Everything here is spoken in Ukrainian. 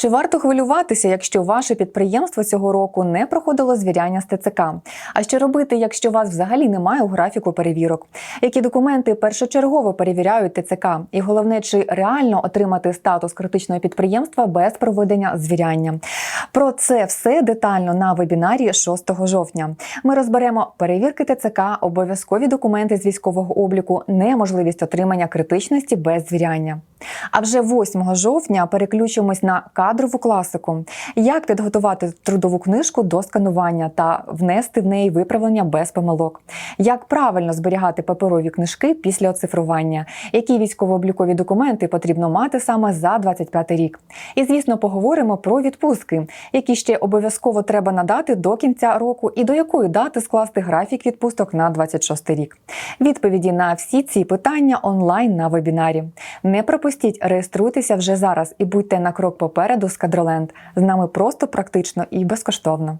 Чи варто хвилюватися, якщо ваше підприємство цього року не проходило звіряння з ТЦК? А що робити, якщо вас взагалі немає у графіку перевірок? Які документи першочергово перевіряють ТЦК? І головне, чи реально отримати статус критичного підприємства без проведення звіряння? Про це все детально на вебінарі 6 жовтня. Ми розберемо перевірки ТЦК, обов'язкові документи з військового обліку, неможливість отримання критичності без звіряння. А вже 8 жовтня переключимось на кадрову класику. Як підготувати трудову книжку до сканування та внести в неї виправлення без помилок? Як правильно зберігати паперові книжки після оцифрування? Які військово-облікові документи потрібно мати саме за 25 рік? І звісно, поговоримо про відпустки, які ще обов'язково треба надати до кінця року, і до якої дати скласти графік відпусток на 26 рік. Відповіді на всі ці питання онлайн на вебінарі. Не пропустіть, реєструйтеся вже зараз і будьте на крок попереду з Кадроленд. З нами просто практично і безкоштовно.